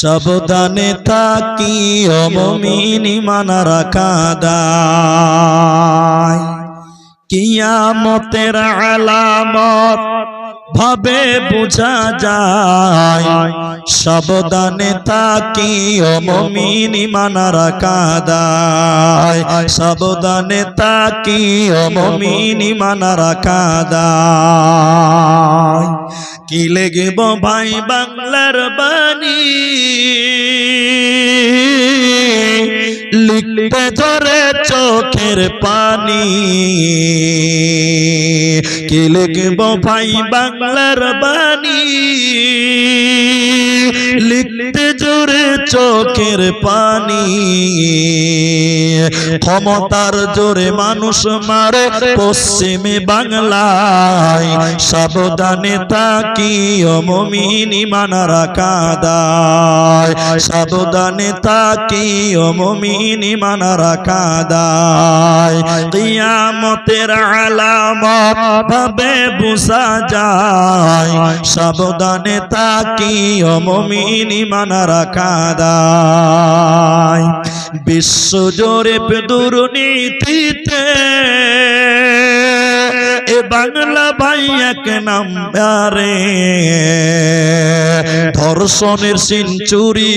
সাবধানে থাকি অমমিনী মানা রাখা দায় কিয়ামতের আলামত ভাবে বোঝা যায়। সাবধানে তাকি অমমিনী মানা রাখা দায় সাবধানে তাকি অমমিনী মানা রাখা দায় কি লেগেব ভাই বাংলার বাণী? লিখতে ধরে চোখের পানি। কি লিখব ভাই বাংলার বাণী? লিখতে জোরে চোখের পানি। ক্ষমতার জোরে মানুষ মারে পশ্চিমে বাংলায়। সাবধানে তাকি অমমিনী মানা রাখা দায়। সাবধানে তাকি অমমিনী মানা রাখা দায়। কিয়ামতের আলামত ভাবে বুঝা যায়। সাবধানে তাকি অমমিনী মানা রাখা দায় বিশ্ব জোরে দুর্নীতিতে এ বাংলা ভাই এক নাম্বারে। ধর্ষণের সেঞ্চুরি